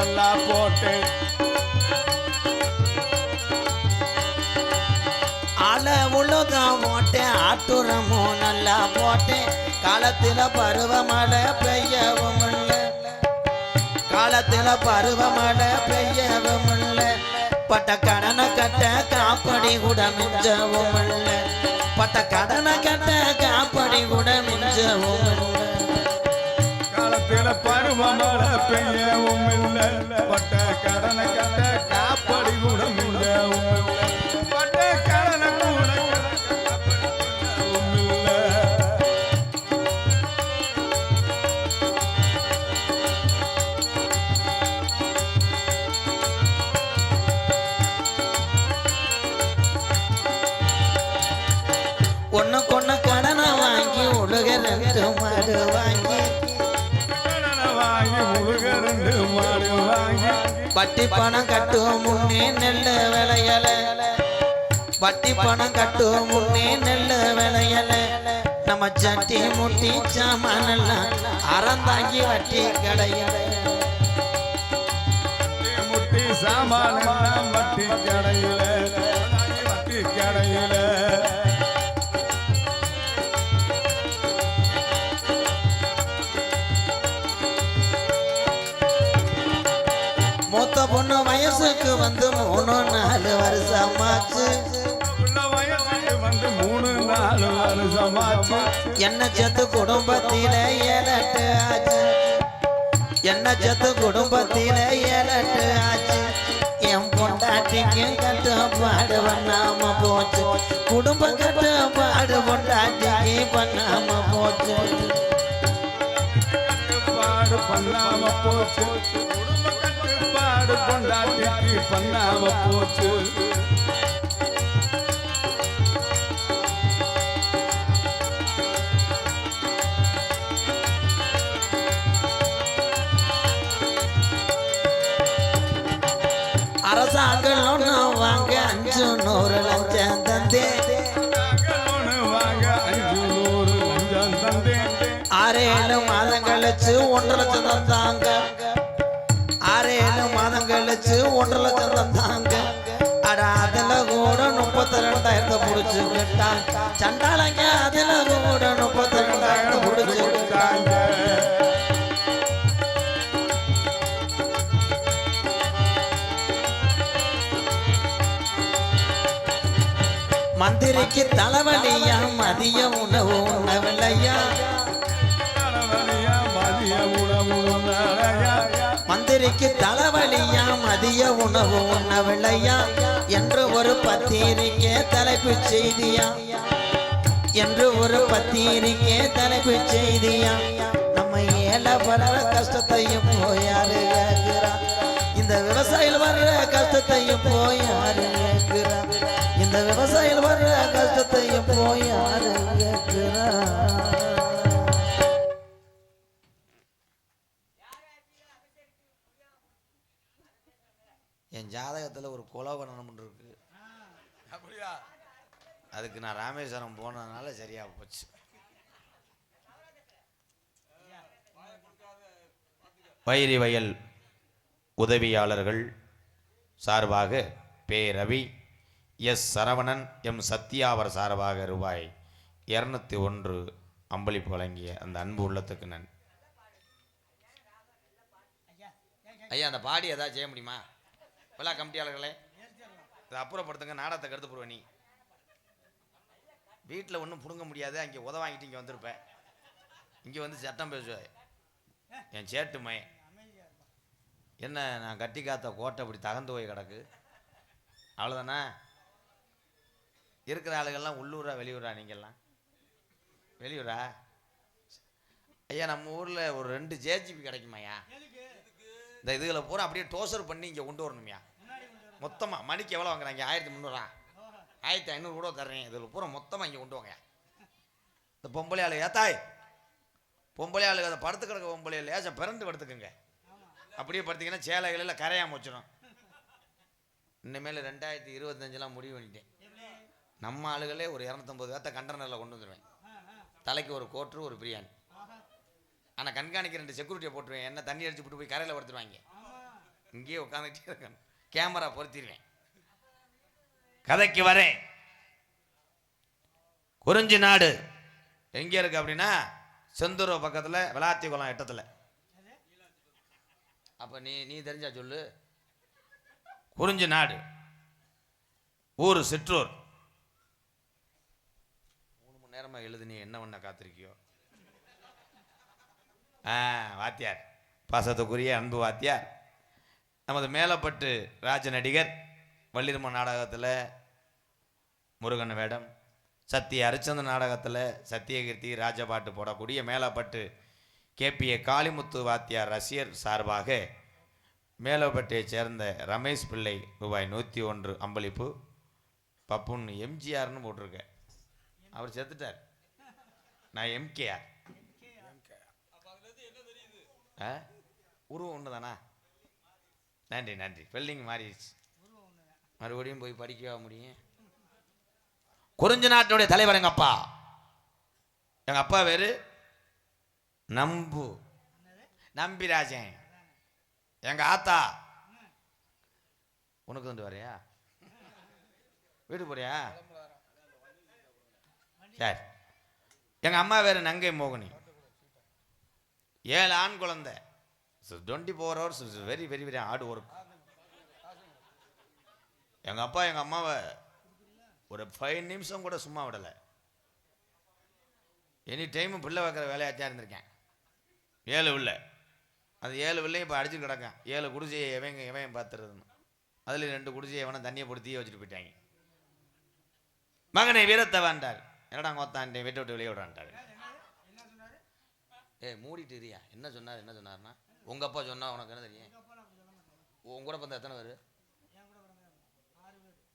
எல்லாம் போட்டு. அல உழுதான் போட்டேன் ஆட்டுரமும் நல்லா போட்டேன். காலத்தில் பருவமழை பெய்யவும் இல்லை. காலத்துல பருவமழை பெய்யவும் இல்லை. பட்ட கடனை கட்ட காப்படி கூட மிஞ்சவும் இல்லை. பட்ட கடனை கட்ட காப்படி கூட மிஞ்சவும் இல்லை. பிற பருவமழை பெய்யவும் இல்லை பட்ட கடனை கட்ட காப்படி கூட மிஞ்சவும் இல்லை பட்ட கடனை கூட இல்லை ஒண்ணுக்கு ஒண்ணு பணம் கட்டும் முன்னே நெல்லு விளையல. வட்டி பணம் கட்டும் முன்னே நெல்லு விளையல. நம்ம சட்டி முட்டி சாமானெல்லாம் அறந்தாங்கி வட்டி கடையல. முட்டி சாமான வட்டி கடையில. வட்டி கடையில. வயசுக்கு வந்து மூணு நாலு வருஷமாச்சு. என்ன சத்து குடும்பத்தில ஏழட்டு ஆச்சு. என்ன சத்து குடும்பத்தில ஏழட்டு ஆச்சு. என் பொண்டாட்டிக்கு கட்டு பாடு பண்ணாம போச்சு. குடும்ப கட்டு பாடு பொண்டாட்டிக்கு பண்ணாம போச்சு. கட்டுப்பாடு பண்ணாம போச்சு. கட்டுப்பாடு கொண்டாட்டிக்கு பண்ணாம போச்சு. அரசாங்கம் வாங்க அஞ்சு நூறு லஞ்சம் தந்தே ஆறு ஏழு மாதம் கழிச்சு ஒன்றரை லட்சம் தந்தாங்க. வச்சு ஒன்றரை லட்சம் தந்தாங்க. அட அதுல கூட முப்பத்தி ரெண்டாயிரத்தை புடிச்சுக்கிட்டான் சண்டாளங்க அதுல கூட முப்பத்தி ரெண்டாயிரத்தை புடிச்சுக்கிட்டாங்க மந்திரிக்கு தலைவலியா மதிய உணவு உணவில்லையா தலைவலியா மதிய உணவு உணவில்லையா மந்திரிக்கு தலைவலியா மதிய உணவு உண்ணவில்லையா? என்று ஒரு பத்திரிக்கை தலைப்பு செய்தியா? என்று ஒரு பத்திரிக்கை தலைப்பு செய்தியா? நம்ம ஏழை வர்ற கஷ்டத்தையும் போயாரு கேட்கிறா இந்த விவசாயிகள் வர்ற கஷ்டத்தையும் போயாரு கேட்கிறா இந்த விவசாயிகள் வர்ற கஷ்டத்தையும் போயாரு கேட்கிறான் என் ஜாதகத்தில் ஒரு குலவரணம் இருக்கு. அப்படியா? அதுக்கு நான் ராமேஸ்வரம் போனதுனால சரியா போச்சு. வைரி வயல் உதவியாளர்கள் சார்பாக பே ரவி எஸ் சரவணன் எம் சத்யா அவர் சார்பாக ரூபாய் இரநூத்தி ஒன்று அம்பளிப்பு வழங்கிய அந்த அன்பு உள்ளத்துக்கு நான். ஐயா அந்த பாடி ஏதாவது செய்ய முடியுமா? விழா கமிட்டியாளர்களே இதை அப்புறப்படுத்துங்க நாடகத்தை கருத்து போடுவேன் நீ. வீட்டில் ஒன்றும் பிடுங்க முடியாது அங்கே உத வாங்கிட்டு இங்கே வந்திருப்பேன் இங்கே வந்து சட்டம் பேசுவேன் என் சேட்டுமை. என்ன நான் கட்டி காத்த கோட்டை இப்படி தகந்து போய் கிடக்கு? அவ்வளோதானே இருக்கிற ஆளுகள்லாம் உள்ளூரா வெளியூரா நீங்கள்லாம்? வெளியூரா? ஐயா நம்ம ஊரில் ஒரு ரெண்டு ஜேஜிபி கிடைக்குமாய்யா? இந்த இதுகளை பூரா அப்படியே டோசர் பண்ணி இங்கே கொண்டு வரணுமையா. மொத்தமாக மணிக்கு எவ்வளோ வாங்குறாங்க? ஆயிரத்தி முந்நூறா? ஆயிரத்தி ஐநூறு கூட தர்றேன். இதில் பூரா மொத்தமாக இங்கே கொண்டு வாங்க. இந்த பொம்பளை ஆளு ஏத்தாய் பொம்பளை ஆளுங்க அதை படுத்து கிடக்க பொம்பளை லேசாக பிறந்து படுத்துக்குங்க. அப்படியே படுத்திங்கன்னா சேலைகளில் கரையாமல் வச்சிடும் இனிமேல் ரெண்டாயிரத்தி இருபத்தஞ்செலாம் முடிவு பண்ணிட்டேன். நம்ம ஆளுகளே ஒரு இரநூத்தம்பது பேர்த்த கண்டனரில் கொண்டு வந்துடுவேன் தலைக்கு ஒரு கோட்ரு ஒரு பிரியாணி. ஆனால் கண்காணிக்க ரெண்டு செக்யூரிட்டியை போட்டுருவேன். என்ன தண்ணி அடிச்சு போட்டு போய் கரையில் படுத்துருவாங்க. இங்கேயே உட்காந்துட்டே இருக்கணும். கேமரா பொருத்திடுவேன் கதைக்கு வரேன். குறிஞ்சி நாடு எங்க இருக்கு அப்படின்னா செந்தூர் பக்கத்துல விளாத்தி குளம் எட்டத்துல. அப்போ நீ நீ தெரிஞ்சா சொல்லு. குறிஞ்சி நாடு ஊர் சிற்றூர். மூணு மணி நேரமா எழுது நீ என்ன பண்ண காத்திருக்கியோ. ஆ வாத்தியார் பாசத்துக்குரிய அன்பு வாத்தியார். நமது மேலப்பட்டு ராஜ நடிகர் வள்ளிரும நாடகத்தில் முருகன் வேடம் சத்திய அரிச்சந்த நாடகத்தில் சத்தியகீர்த்தி ராஜபாட்டு போடக்கூடிய மேலப்பட்டு கேபிஏ காளிமுத்து வாத்தியார் ரசிகர் சார்பாக மேலப்பட்டையைச் சேர்ந்த ரமேஷ் பிள்ளை ரூபாய் நூற்றி ஒன்று அம்பளிப்பு பப்புன் எம்ஜிஆர்னு போட்டிருக்க அவர் செத்துட்டார். நான் எம்கேஆர். ஆ? உருவம் ஒன்று தானா நன்றி நன்றி. ஸ்பெல்லிங் மாறிடுச்சு. மறுபடியும் போய் படிக்கவா முடியும்? குறிஞ்சி நாட்டினுடைய தலைவர் எங்கள் அப்பா? எங்கள் அப்பா பேர் நம்பு. நம்பிராஜன். எங்கள் ஆத்தா? உனக்கு வந்து வரையா? வீடு போறியா? சரி. எங்கள் அம்மா வேறு நங்கை மோகினி. ஏழு ஆண் குழந்தை. Twenty four hours very very very hard work எங்கள் அப்பா எங்கள் அம்மாவை ஒரு ஃபைவ் நிமிஷம் கூட சும்மா விடலை. எனி டைம் பிள்ளை வைக்கிற வேலையாத்தான் இருந்திருக்கேன். ஏழு பிள்ளை அது ஏழு பிள்ளையும் இப்போ அடிச்சு கிடக்கேன். ஏழு குடிசையை எவங்க எவன் பார்த்துறதுன்னு அதில் ரெண்டு குடிசையை எவனை தண்ணியை போட்டு தீய வச்சுட்டு போயிட்டாங்க. மகனை வீரத்தை வேண்டார். என்னடா கோத்தான்ட்டே வீட்டை விட்டு வெளியே விடான்ட்டாரு ஏய் மூடிட்டு இருயா என்ன சொன்னார்? என்ன சொன்னார்னா உங்க அப்பா சொன்னா உனக்கு என்ன தெரியும்? உன் கூட பிறந்த எத்தனை பேர்?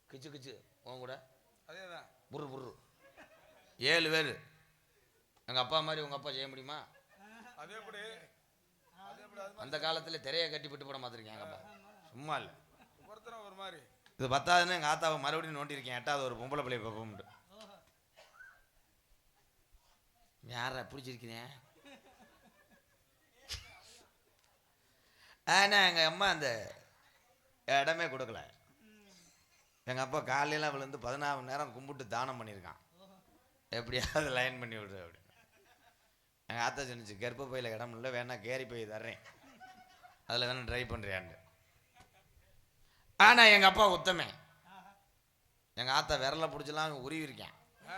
கிச்சு கிச்சு. உன் கூட? அதேதான். புரு புரு ஏழு பேர். எங்க அப்பா மாதிரி உங்க அப்பா செய்ய முடியுமா? அதே அதே அது அந்த காலத்துல திரையை கட்டி விட்டு போட மாத்திருக்கேன் எங்க அப்பா. சும்மா இல்லை. ஒரு மாதிரி. இது பத்தாதுன்னு எங்க ஆத்தாவை மறுபடியும் நோண்டிருக்கேன். எட்டாவது ஒரு பொம்பளை பிள்ளை பார்ப்போம்ட்டு யாரா பிடிச்சிருக்கிறேன்? ஆனா எங்க அம்மா அந்த இடமே கொடுக்கல. எங்க அப்பா காலையில விழுந்து பதினாறு மணி நேரம் கும்பிட்டு தானம் பண்ணியிருக்கான். எப்படியாவது லைன் பண்ணி விடு அப்படின்னு. எங்க ஆத்தா சொன்னிச்சு கர்ப்ப பையில இடம் இல்லை வேணா கேரி பை தர்றேன். அதில் வேணா ட்ரை பண்ணுறியான்னு ஆனா எங்க அப்பா உத்தமே. எங்க ஆத்தா விரல பிடிச்சலாம் உருவி இருக்கேன் ஆ,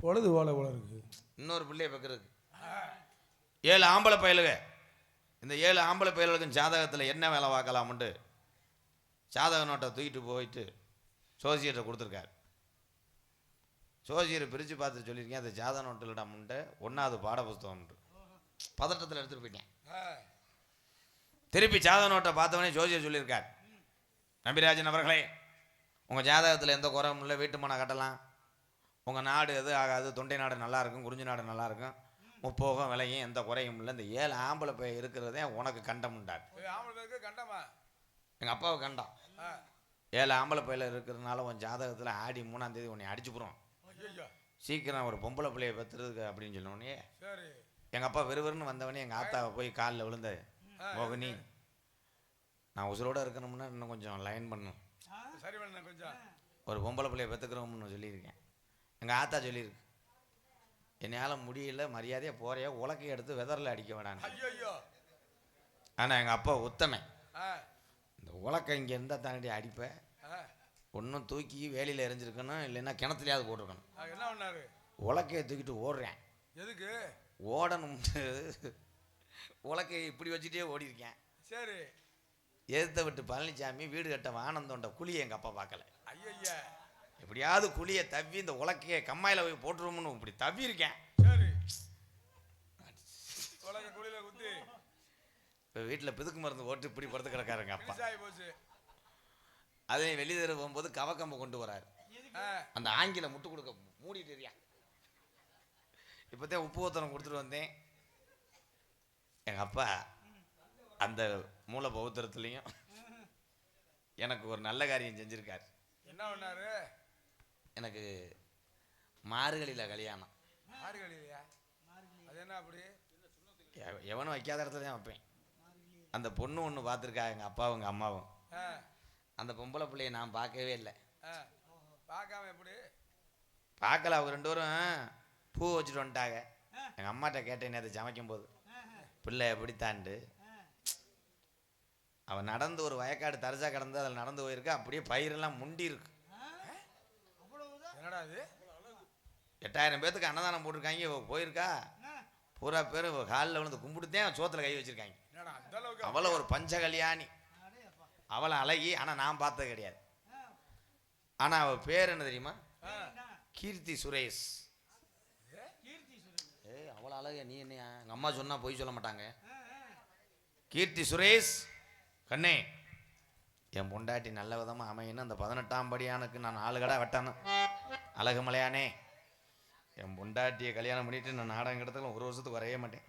பொழுது போல போல இருக்கு. இன்னொரு பிள்ளைய வைக்கிறதுக்கு ஏழு ஆம்பளை பயலுக இந்த ஏழு ஆம்பளை பயல்களுக்கும் ஜாதகத்தில் என்ன வேலை பார்க்கலாம்ட்டு ஜாதக நோட்டை தூக்கிட்டு போயிட்டு சோசியர்கிட்ட கொடுத்துருக்காரு. சோசியரை பிரித்து பார்த்துட்டு சொல்லியிருக்கேன் அந்த ஜாதக நோட்டில் நம்மன்ட்டு ஒன்றாவது பாட புஸ்தகம்ட்டு பதட்டத்தில் எடுத்துகிட்டு போயிட்டேன். திருப்பி ஜாதக நோட்டை பார்த்தவனே ஜோசியர் சொல்லியிருக்கார். நம்பிராஜன் அவர்களே உங்கள் ஜாதகத்தில் எந்த குறையும் இல்லை வீட்டு மனை கட்டலாம். உங்கள் நாடு எது ஆகாது தொண்டை நாடு நல்லா இருக்கும் குறிஞ்சி நாடு நல்லா இருக்கும். முப்போகம் விலையும் எந்த குறையும் இல்லை. இந்த ஏழு ஆம்பளை போய் இருக்கிறதே உனக்கு ஆம்பளை பேருக்கு கண்டமா? எங்கள் அப்பாவை கண்டம். ஏழு ஆம்பளை பையில இருக்கிறதுனால உன் ஜாதகத்தில் ஆடி மூணாம் தேதி உன்னை அடிச்சுப்புறோம் சீக்கிரம் ஒரு பொம்பளை பிள்ளைய பெற்றுருக்கு அப்படின்னு சொன்னோடனே எங்கள் அப்பா வெறுவெறுன்னு வந்தவனே எங்கள் ஆத்தாவை போய் காலில் விழுந்த மோகினி நான் உசுரோட இருக்கணும்னா இன்னும் கொஞ்சம் லைன் பண்ணும் சரி கொஞ்சம். ஒரு பொம்பளை பிள்ளைய பெற்றுக்கிறோம்னு சொல்லியிருக்கேன். எங்கள் ஆத்தா சொல்லியிருக்கு. என்னால் முடியல மரியாதையாக போறையா? உலக்கை எடுத்து வெதரில் அடிக்க ஐயோ ஆனால் எங்கள் அப்பா உத்தமை. ஆ. இந்த உலக்கை இங்கே இருந்தால் தாண்டி அடிப்பேன் ஒன்றும் தூக்கி வேலியில் எரிஞ்சிருக்கணும் இல்லைன்னா கிணத்துலையாவது போட்டிருக்கணும். என்ன பண்ணாரு? உலக்கையை தூக்கிட்டு ஓடுறேன். எதுக்கு? ஓடணும் உலக்கையை இப்படி வச்சுட்டே ஓடி இருக்கேன் சரி. எதிர்த்த விட்டு பழனிசாமி வீடு கட்ட வானந்தோண்ட குழியை எங்கள் அப்பா பார்க்கல. ஐயா எப்படியாவது குழியை தவ்வி இந்த உலக்கையை கம்மாயில் போய் போட்டுருவோம்னு இப்படி தவ்வி இருக்கேன் இப்போ வீட்டில் பிதுக்கு மருந்து ஓட்டு இப்படி படுத்து கிடக்காருங்க அப்பா. அதையும் வெளியே போகும்போது கவக்கம்பு கொண்டு வராரு. அந்த ஆங்கில முட்டு கொடுக்க மூடிட்டு இருக்கியா? இப்போதான் உப்பு ஊத்தனம் கொடுத்துட்டு வந்தேன். எங்கள் அப்பா அந்த மூல பௌத்திரத்துலேயும் எனக்கு ஒரு நல்ல காரியம் செஞ்சுருக்கார். என்ன பண்ணாரு? எனக்கு மார்கழியில் கல்யாணம். மார்கழியா அது என்ன அப்படி? எவ- எவனும் வைக்காத இடத்துல தான் வைப்பேன். அந்த பொண்ணு ஒன்று பார்த்துருக்கா எங்கள் அப்பாவும் எங்கள் அம்மாவும். அந்த பொம்பளை பிள்ளைய நான் பார்க்கவே இல்லை. பார்க்காம எப்படி? பார்க்கல அவங்க ரெண்டு பேரும் பூ வச்சுட்டு வந்துட்டாங்க. எங்கள் அம்மாட்ட கேட்டேன் நேற்று சமைக்கும் போது பிள்ளை எப்படித்தாண்டு? அவன் நடந்து ஒரு வயக்காடு தரிசா கடந்து அதில் நடந்து போயிருக்கு அப்படியே பயிரெல்லாம் முண்டி இருக்கு. என்னடா இது? எட்டாயிரம் பேத்துக்கு அன்னதானம் போட்டிருக்காங்க. போயிருக்கா? பூரா பேர் காலில் விழுந்து கும்பிட்டுதான் சோத்துல கை வச்சிருக்காங்க. அவளை ஒரு பஞ்ச கல்யாணி அவளை அழகி ஆனால் நான் பார்த்தது கிடையாது. ஆனால் அவள் பேர் என்ன தெரியுமா. கீர்த்தி சுரேஷ். ஏய் அவ்வளோ அழகு நீ என்னையா? எங்கள் அம்மா சொன்னால் பொய் சொல்ல மாட்டாங்க. கீர்த்தி சுரேஷ் கண்ணே. என் பொண்டாட்டி நல்ல விதமாக அமையணும். அந்த பதினெட்டாம் படியானுக்கு நான் நாலு கடை வெட்டணும். அழகு மலையானே. என் பொண்டாட்டியை கல்யாணம் பண்ணிட்டு நான் நாடகம் இடத்துல ஒரு வருஷத்துக்கு வரைய மாட்டேன்.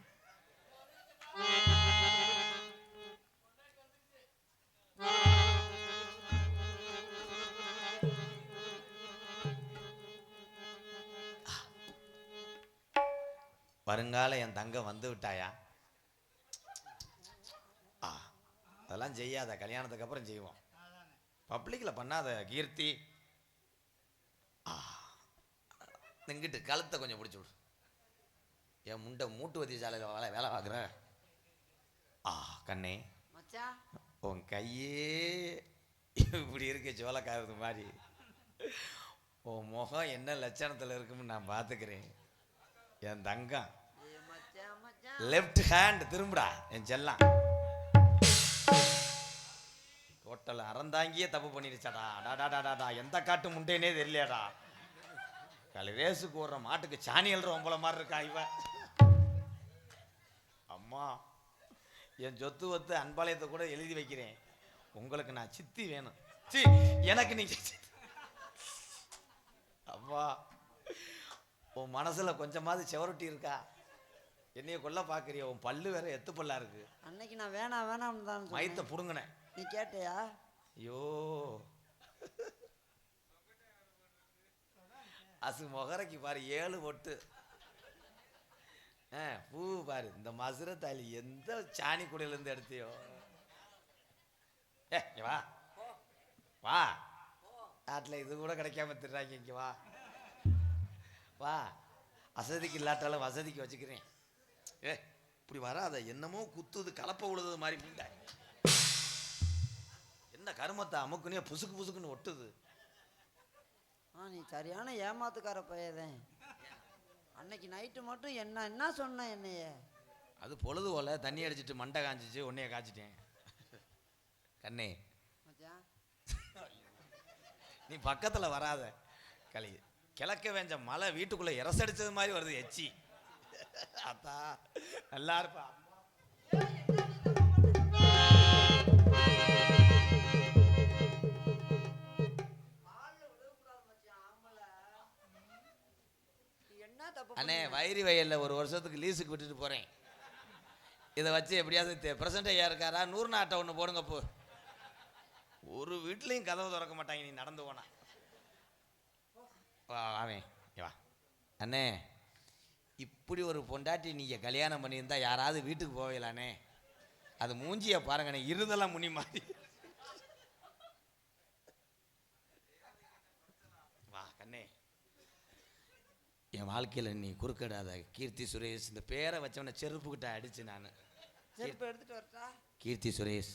வருங்கால என் தங்கம் வந்து விட்டாயா ஆ அதெல்லாம் செய்யாத கல்யாணத்துக்கு அப்புறம் செய்வோம். பப்ளிக்கில் பண்ணாத கீர்த்தி. ஆ இங்கிட்டு கழுத்தை கொஞ்சம் பிடிச்சி விடு. என் முண்டை மூட்டுவத்தி சாலையில் வேலை வேலை பார்க்குற? ஆ கண்ணே. உன் கையே இப்படி இருக்க சோளக்காரது மாதிரி. உன் முகம் என்ன லட்சணத்தில் இருக்குன்னு நான் பார்த்துக்கிறேன். என் தங்கம். லெஃப்ட் ஹேண்ட் திரும்புடா என் செல்லம். டோட்டல் அறந்தாங்கியே தப்பு பண்ணிடுச்சாடா அடாடாடாடா எந்த காட்டு முண்டேனே தெரியலையாடா காலை ரேஸுக்கு ஓடுற மாட்டுக்கு சாணி எழுற போல மாதிரி இருக்கா இவ. அம்மா என் சொத்து வத்து அன்பாலயத்தை கூட எழுதி வைக்கிறேன். உங்களுக்கு நான் சித்தி வேணும். சி எனக்கு நீங்க. அம்மா உன் மனசுல கொஞ்சமாவது செவரொட்டி இருக்கா? என்னைய கொல்ல பாக்குறிய? உன் பல்லு வேற எத்து பல்லா இருக்கு. அன்னைக்கு நான் வேணாம் வேணாம்னு தான் மயத்தை புடுங்கினேன். நீ கேட்டியா? ஐயோ. அசு முகரைக்கு பாரு ஏழு ஒட்டு ஆ பூ பாரு இந்த மசுர தாலி எந்த சாணி குடையிலேருந்து எடுத்தியோ ஏ வா. வா. நாட்டில் இது கூட கிடைக்காம திடுறாங்க இங்க வா. வா. வசதிக்கு இல்லாட்டாலும் வசதிக்கு வச்சுக்கிறேன். ஏ இப்படி வராத என்னமோ குத்துது கலப்பை விழுது மாதிரி மீண்டா என்ன கருமத்தை அமுக்குனே புசுக்கு புசுக்குன்னு ஒட்டுது. ஆ நீ சரியான ஏமாத்துக்கார பையதேன் அன்னைக்கு நைட்டு மட்டும் என்ன என்ன சொன்ன என்னைய? அது பொழுது போல தண்ணி அடிச்சிட்டு மண்டை காஞ்சிச்சு உன்னைய காய்ச்சிட்டேன். கண்ணே. நீ பக்கத்துல வராத. களி கிழக்க வேஞ்ச மழை வீட்டுக்குள்ள இரசடிச்சது மாதிரி வருது எச்சி. அத்தா நல்லா இருப்பா. அண்ணே? வைரி வயல்ல ஒரு வருஷத்துக்கு லீஸுக்கு விட்டுட்டு போறேன். இதை வச்சு எப்படியாவது பிரசன்ட் ஐயா இருக்காரா? நூறு நாட்டை ஒன்று போடுங்க போ. ஒரு வீட்லேயும் கதவு திறக்க மாட்டாங்க நீ நடந்து போனா. வா வாவே இங்க வா. அண்ணே இப்படி ஒரு பொண்டாட்டி நீங்கள் கல்யாணம் பண்ணியிருந்தா யாராவது வீட்டுக்கு போகலானே? அது மூஞ்சியை பாருங்கண்ணே இருதெல்லாம் முனி மாதிரி வா கண்ணே என் வாழ்க்கையில் நீ குறுக்கிடாத. கீர்த்தி சுரேஷ் இந்த பேரை வச்சவனை செருப்புக்கிட்ட அடிச்சு நான். செருப்பு எடுத்துட்டு வரட்டா? கீர்த்தி சுரேஷ்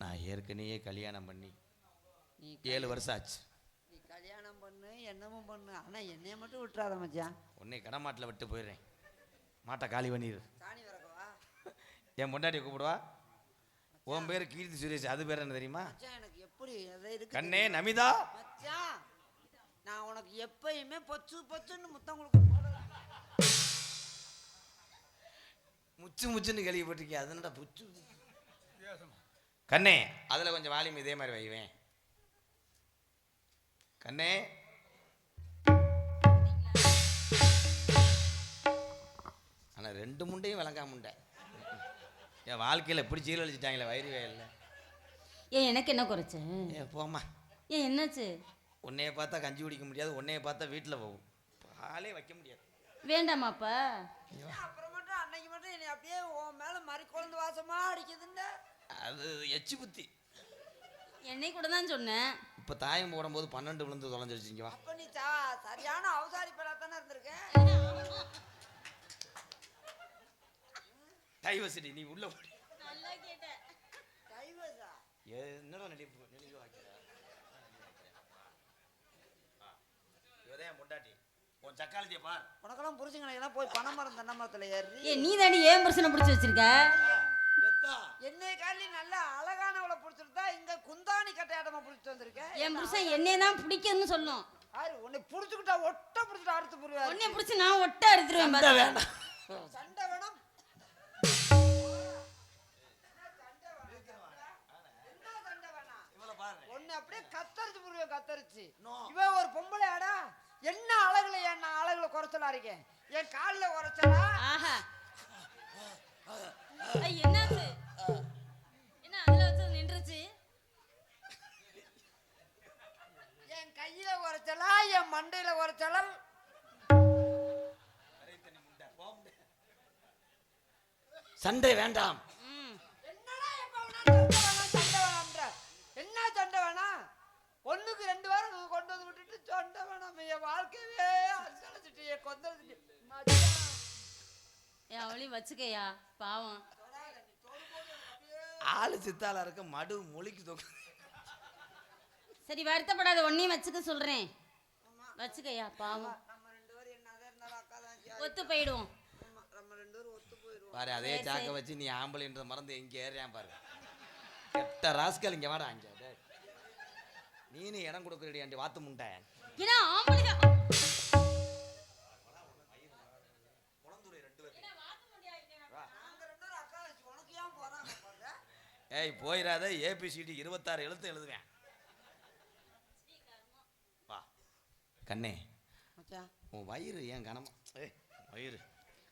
நான் ஏற்கனவே கல்யாணம் பண்ணி ஏழு வருஷம் ஆச்சு. நீ கல்யாணம் பண்ணு என்னமும் பண்ணு. ஆனா என்னைய மட்டும் விட்டுறாத மச்சான். உன்னை கடமாட்டில் விட்டு போயிடுறேன். மாட்டை காலி பண்ணிடு சாணி வரக்கவா என் பொண்டாட்டியை கூப்பிடுவா? உன் பேர் கீர்த்தி சுரேஷ். அது பேர் என்ன தெரியுமா? எனக்கு எப்படி கண்ணே நமிதா. மச்சான். நான் உனக்கு எப்பயுமே பொச்சு பொச்சுன்னு முத்தம் கொடுக்க முச்சு முச்சுன்னு கேள்விப்பட்டிருக்கேன் அது என்னடா புச்சு கண்ணே அதில் கொஞ்சம் வால்யூம் இதே மாதிரி வைவேன் கண்ணே. ஆனால் ரெண்டு முண்டையும் விளங்காம முண்டை. என் வாழ்க்கையில் எப்படி சீரழிச்சிட்டாங்களே வயிறு வயலில் ஏன் எனக்கு என்ன குறைச்ச ஏ போம்மா. ஏன் என்னாச்சு? உன்னைய பார்த்தா கஞ்சி குடிக்க முடியாது உன்னைய பார்த்தா வீட்டில் போகும் பாலே வைக்க முடியாது. வேண்டாமாப்பா? அப்புறம் மட்டும் அன்னைக்கு மட்டும் என்னை அப்படியே உன் மேல மறி குழந்தை வாசமா அடிக்குதுங்க அது எச்சி புத்தி. என்னை கூட தான் சொன்னேன். இப்போ தாயம் போடும்போது பன்னெண்டு விழுந்து தொலைஞ்சிருச்சு இங்க வா. அப்ப நீ சா- சரியான அவசாரி பேரா தானே இருந்திருக்க. டைவர்சிட்டி நீ உள்ள போடி நல்லா கேட்டேன். கைவசா என்னடா நடிப்பு? உன் சக்காலத்திய பார். உனக்கெல்லாம் புரிச்சுங்க போய் பனைமரம் தென்னை மரத்துல ஏறி. ஏ நீ தாண்டி ஏன் பிரச்சனை பிடிச்சி வச்சிருக்க? எத்தா. என்னை காலி நல்ல அழகானவளை பிடிச்சிருந்தா இங்க குந்தாணி கட்டையாட்டமா பிடிச்சிட்டு வந்திருக்கேன் என் புருஷன் என்னைய தான் பிடிக்கும்னு சொல்லும். யாரு உன்னை புடிச்சுக்கிட்டா ஒட்ட புடிச்சுட்டு அறுத்து புரிவாரு உன்னைய பிடிச்சி நான் ஒட்ட எடுத்துருவேன் இந்த பாரு. வேண்டாம் சண்டை வேணும். உன்னை அப்படியே கத்தரிச்சு புரிவேன் கத்தரிச்சு. இவன் ஒரு பொம்பளை ஆடா என்ன அழகுல என் நான் அழகுல குறைச்சலா இருக்கேன் என் காலில் குறைச்சலா? ஆஹா. ஐ, என்னாச்சு? என்ன அதுல வச்சு நின்றுச்சு? என் கையில குறைச்சலா? என் மண்டையில குறைச்சலா? சண்டை வேண்டாம். ஒண்ணுக்கு ரெண்டு வாரம் கொண்டு வந்து விட்டுட்டு சண்டை வேணாம். என் வாழ்க்கையவே அசலைச்சிட்டு என் கொந்தளிச்சிட்டு. அவளையும் வச்சுக்கயா? பாவம். ஆளு சித்தாளா இருக்க மடு மொழிக்கு தொக்கு. சரி வருத்தப்படாத ஒன்னையும் வச்சுக்க சொல்றேன். வச்சுக்கயா? பாவம். நம்ம ரெண்டு பேரும் என்னதான் இருந்தாலும் அக்கா தான் ஒத்து போயிடுவோம். ஆமா, நம்ம ரெண்டு பேரும் ஒத்து போயிடுவோம் பாரு அதே சாக்க. வச்சு நீ ஆம்பளைன்ற மறந்து எங்க ஏறியான் பாரு. கெட்ட ராஸ்கல் இங்க வாடா அங்க. நீனு இடம் கொடுக்கறடி அண்டி வாத்து முண்டை. ஏன்னா பாருங்க ஏய் போயிடாத ஏபிசிடி இருபத்தாறு எழுத்து எழுதுவேன். வா. கண்ணே. உன் வயிறு ஏன் கனமா ஏய் வயிறு.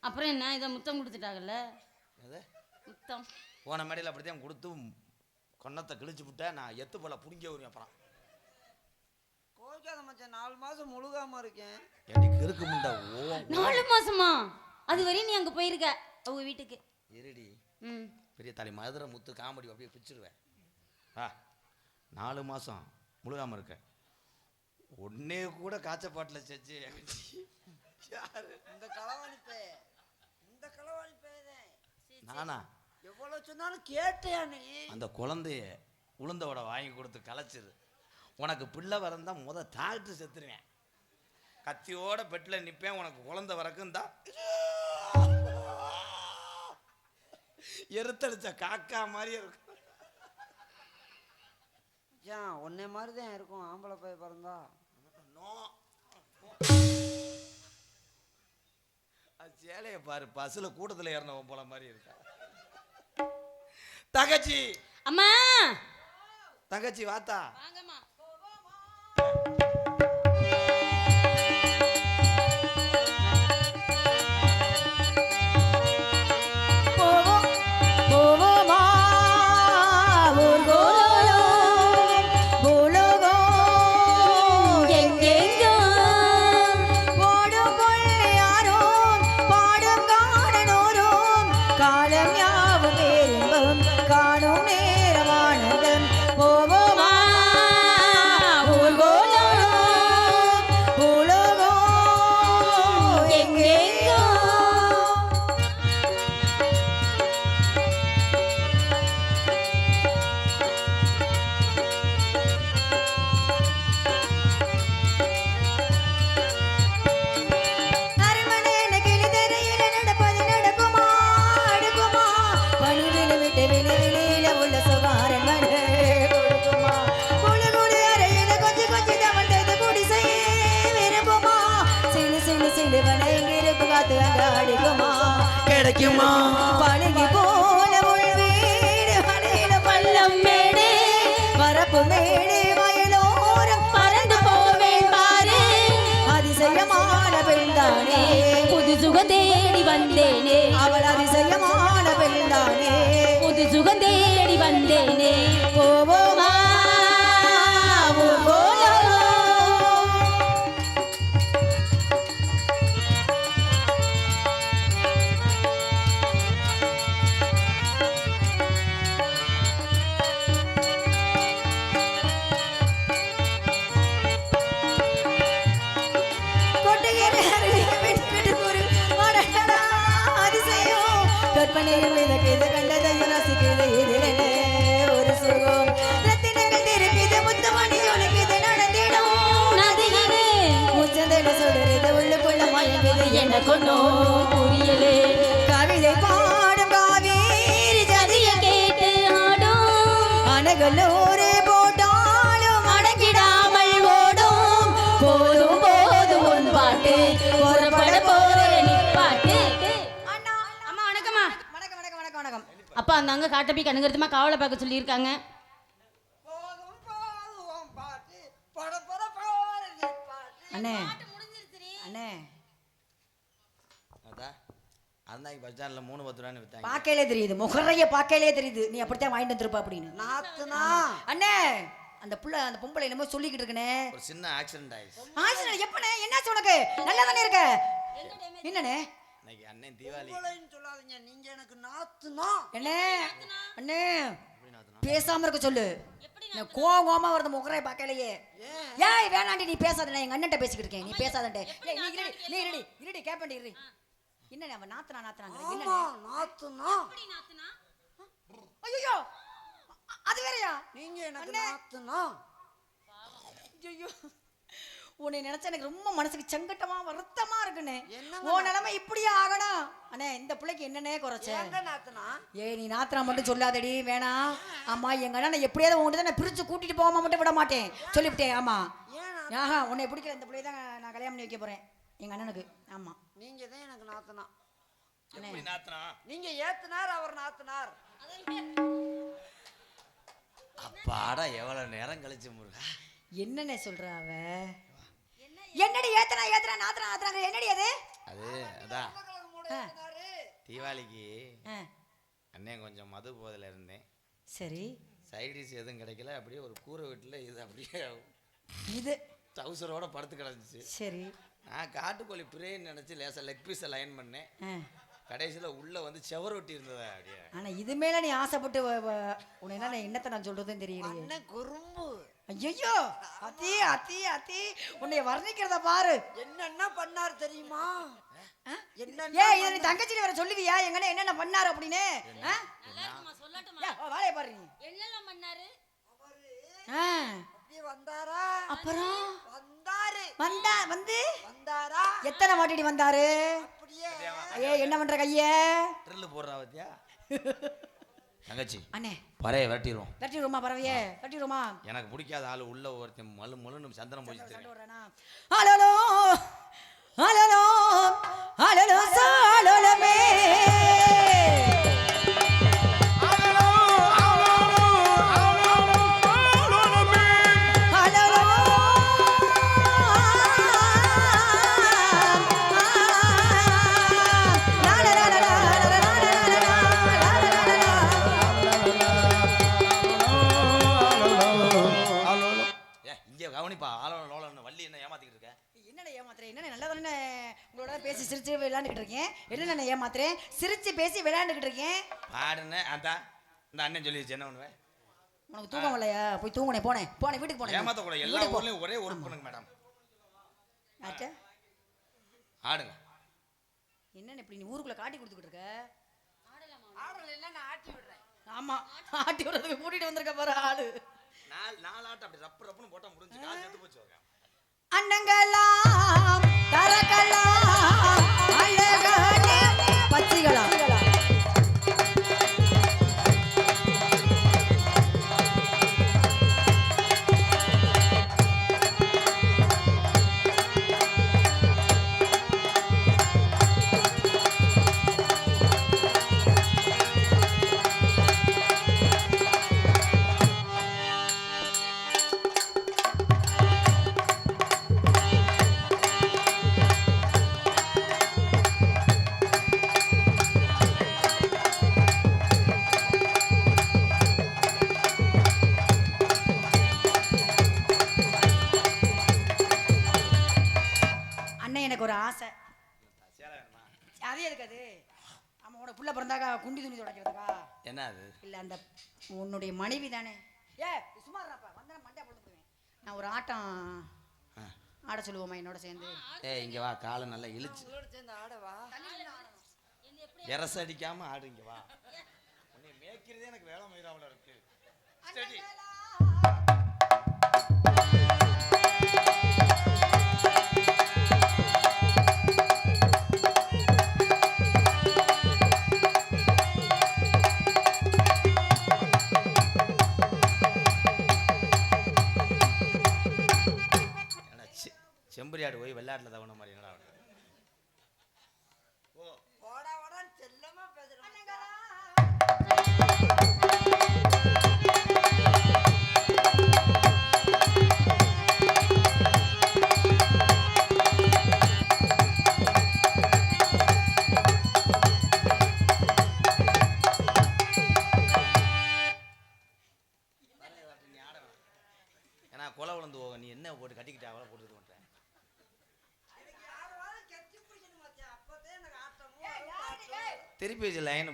அப்புறம் என்ன? இதை முத்தம் கொடுத்துட்டாங்கல்ல? எது? முத்தம். போன மேடையில் அப்படித்தான் கொடுத்து கொன்னத்தை கிழிச்சு விட்டா நான் எத்து போல புடிங்க வருவேன் அப்புறம். கோவிக்காத மச்சான் நாலு மாசம் முழுகாம இருக்கேன். முண்டை ஓ நாலு மாசமா? அது வரையும் நீ அங்க போயிருக்க அவங்க வீட்டுக்கு. இருடி. ம். பெரிய தலை மதுரை முத்து காமெடி அப்படியே பிச்சிருவேன். ஆ நாலு மாதம் முழுகாமல் இருக்க. ஒன்னே கூட காய்ச்சப்பாட்டில் செச்சு. யாரு? இந்த களவாணி பே இந்த களவாணி பேதேன் நானா? எவ்வளவு சொன்னாலும் கேட்டியா நீ. அந்த குழந்தைய உளுந்தோட வாங்கி கொடுத்து கலைச்சிரு. உனக்கு பிள்ளை வரந்தா முத டாக்டர் செத்துருவேன். கத்தியோட பெட்டில் நிற்பேன் உனக்கு குழந்தை வரக்கும் தான் எருத்தடிச்ச காக்கா மாதிரி இருக்கும். மச்சான் உன்னை மாதிரி தான் இருக்கும் ஆம்பளை பைய பிறந்தா? நோ. சேலையை பாரு பஸ்ல கூட்டத்துல ஏறினவன் போல மாதிரி இருக்கா. தங்கச்சி! அம்மா! தங்கச்சி வாத்தா. வாங்கம்மா. புது சுகம் தேடி வந்தேனே. அவள் அதிசயமான பெண்தானே. புது சுகம் தேடி வந்தேனே. போவோமா அப்பா அந்த அங்க காட்டப்பி கண்ணுங்கருத்துமா காவலை பார்க்க சொல்லியிருக்காங்க. அண்ணே. அண்ணே. அந்தாங்க பஸ் ஸ்டாண்டில் மூணு பத்து ரூபான்னு வித்தாங்க. பார்க்கையிலே தெரியுது. முகரைய பார்க்கையிலே தெரியுது. நீ அப்படித்தான் வாங்கிட்டு வந்திருப்ப அப்படின்னு. நாத்துனா. அண்ணே அந்த புள்ள அந்த பொம்பளை என்னமோ சொல்லிக்கிட்டு இருக்கனே ஒரு சின்ன ஆக்சிடென்ட் ஆயிடுச்சு. ஆசிரியர் எப்பனே என்னாச்சு உனக்கு? நல்லா தானே இருக்க? என்னண்ணே? இன்னைக்கு அண்ணன் தீபாவளி. சொல்லாதீங்க. நீங்க எனக்கு நாத்துனா. அண்ணே அண்ணே பேசாம இருக்க சொல்லு. நான் கோவம் கோவமா வருது முகரை பார்க்கலையே ஏய் வேணாண்டி நீ பேசாத நான் எங்க அண்ணன்ட்ட பேசிக்கிட்டு இருக்கேன். நீ பேசாதன்ட்டே ஏய், நீ இருடி நீ இருடி இருடி கேப்பண்டி இருடி. என்ன அவன் நாத்தனா நாத்தனாங்க ஆமா நாத்துனா. ஐயோ அது வேறயா? நீங்க எனக்கு அண்ணே. நாத்துனா. ஐயோ உன்னை நினைச்சா எனக்கு ரொம்ப மனசுக்கு சங்கட்டமா வருத்தமா என்னங்க உன் நிலைமை இப்படியே ஆகணும். அண்ணே இந்த பிள்ளைக்கு என்னன்னே குறைச்ச? எங்க நாத்துனா? ஏய் நீ நாத்தினா மட்டும் சொல்லாதடி வேணாம் ஆமா எங்க அண்ணனை எப்படியாவது உங்ககிட்ட நான் பிரிச்சு கூட்டிட்டு போகாம மட்டும் விட மாட்டேன். சொல்லிவிட்டேன் ஆமா. ஆஹா உன்னை பிடிக்கல இந்த பிள்ளைய தான் நான் கல்யாணம் பண்ணி வைக்க போறேன். எங்க அண்ணனுக்கு. ஆமா. நீங்க தான் எனக்கு நாத்துனா. எப்படி நாத்தனா? நீங்க ஏத்துனார் அவர் நாத்துனார். அப்பாடா எவ்வளவு நேரம் கழிச்சு முருகா? என்னண்ணே சொல்றா அவ? என்னடி ஏத்தனா ஏத்தனா நாத்தனா நாத்தனாங்க என்னடி அது? அது அதான் தீபாவளிக்கு அண்ணன் கொஞ்சம் மது போதில் இருந்தேன். சரி. சைடிஸ் எதுவும் கிடைக்கல. அப்படியே ஒரு கூரை வீட்டில் இது அப்படியே இது. டவுசரோட படுத்து கிடந்துச்சு. சரி. நான் காட்டுக்கோழி பிரேன்னு நினச்சி லேசாக லெக் பீஸை லைன் பண்ணேன். கடைசியில் உள்ளே வந்து செவரொட்டி இருந்ததா அப்படியே. ஆனா இது மேல நீ ஆசைப்பட்டு உன்னை என்ன நான் என்னத்த நான் சொல்றதுன்னு தெரியலையே. அண்ணன் குறும்பு. ஐயோ அத்தி அத்தி அத்தி. உன்னை வர்ணிக்கிறத பாரு. என்னென்ன பண்ணார் தெரியுமா? என்ன ஏ இதை நீ தங்கச்சி வேற சொல்லுவியா? எங்கண்ணே என்னென்ன பண்ணாரு அப்படின்னு? வாழைய பாரு நீ. என்னெல்லாம் பண்ணாரு? ஆ, அப்படியே வந்தாரா? அப்புறம்? வந்தாரு வந்தா வந்து வந்தாரா எத்தனை வாட்டிடி வந்தாரு அப்படியே ஏ என்ன பண்ற கைய ட்ரில்லு போடுறா பத்தியா தங்கச்சி அண்ணே பறைய விரட்டிடுவோம் தட்டி ரூமா பரவையே தட்டி ரூமா எனக்கு பிடிக்காத ஆள் உள்ள ஒருத்தன் மலு மலுன்னு சந்தனம் போய் அலலோ அலலோ அலலோ சாலோலமே இருக்கேன் என்னண்ணே ஏமாத்துறேன் சிரிச்சு பேசி விளையாண்டுக்கிட்டு இருக்கேன். பாடுன அதான் இந்த அண்ணன் சொல்லிடுச்சு என்ன பண்ணுவேன் உனக்கு தூக்கம் இல்லையா போய் தூங்குனே போனேன் போனேன் வீட்டுக்கு போனேன் ஏமாத்தக்கூடாது எல்லா வீட்டுக்கு போ. ஊர்லயும் ஒரே ஒர்க் பண்ணுங்க மேடம் ஆச்சா? ஆடுங்க. என்னண்ணே இப்படி நீ ஊருக்குள்ள காட்டி கொடுத்துக்கிட்டு இருக்க? ஆடல இல்ல நான் ஆட்டி விடுறேன். ஆமா ஆட்டி விடுறதுக்கு கூட்டிட்டு வந்திருக்க பாரு ஆளு நாலு நாலு ஆட்டம் அப்படி ரப்பு ரப்புன்னு போட்டா முடிஞ்சு காசு செத்து போச்சு உனக்கு. புள்ள பிறந்தாக்கா குண்டி துணி துடைக்கிறதுக்கா? என்ன அது இல்ல அந்த உன்னுடைய மனைவி தானே? ஏ சும்மா வந்தா மண்டை போடுவேன் நான் ஒரு ஆட்டம். ஆட சொல்லுவோமா என்னோட சேர்ந்து? ஏய் இங்க வா. காலை நல்லா இழுச்சு. சேர்ந்து ஆடவா எரச அடிக்காம ஆடு இங்க வா. உன்னை மேய்க்கிறதே எனக்கு வேலை மயிராவில் இருக்கு. ஸ்டடி வெள்ளாட்டில் தவண மாதிரி.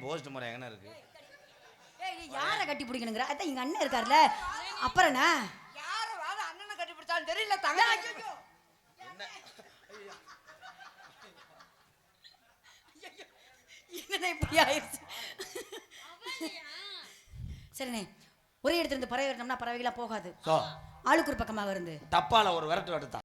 போஸ்ட் முறை எங்கன இருக்கு? யாரை கட்டி பிடிக்கணுங்கிற? அதான் எங்க அண்ணன் இருக்கார்ல. அப்புறம் என்ன? யாரு அண்ணனை கட்டி பிடிச்சாலும் தெரியல தங்க என்னண்ணே இப்படி ஆயிடுச்சு? சரிண்ணே ஒரே இடத்துல இருந்து பறவை வரணும்னா பறவைகளாம் போகாது. ஆளுக்கு ஒரு பக்கமாக இருந்து. டப்பால ஒரு விரட்டு எடுத்தா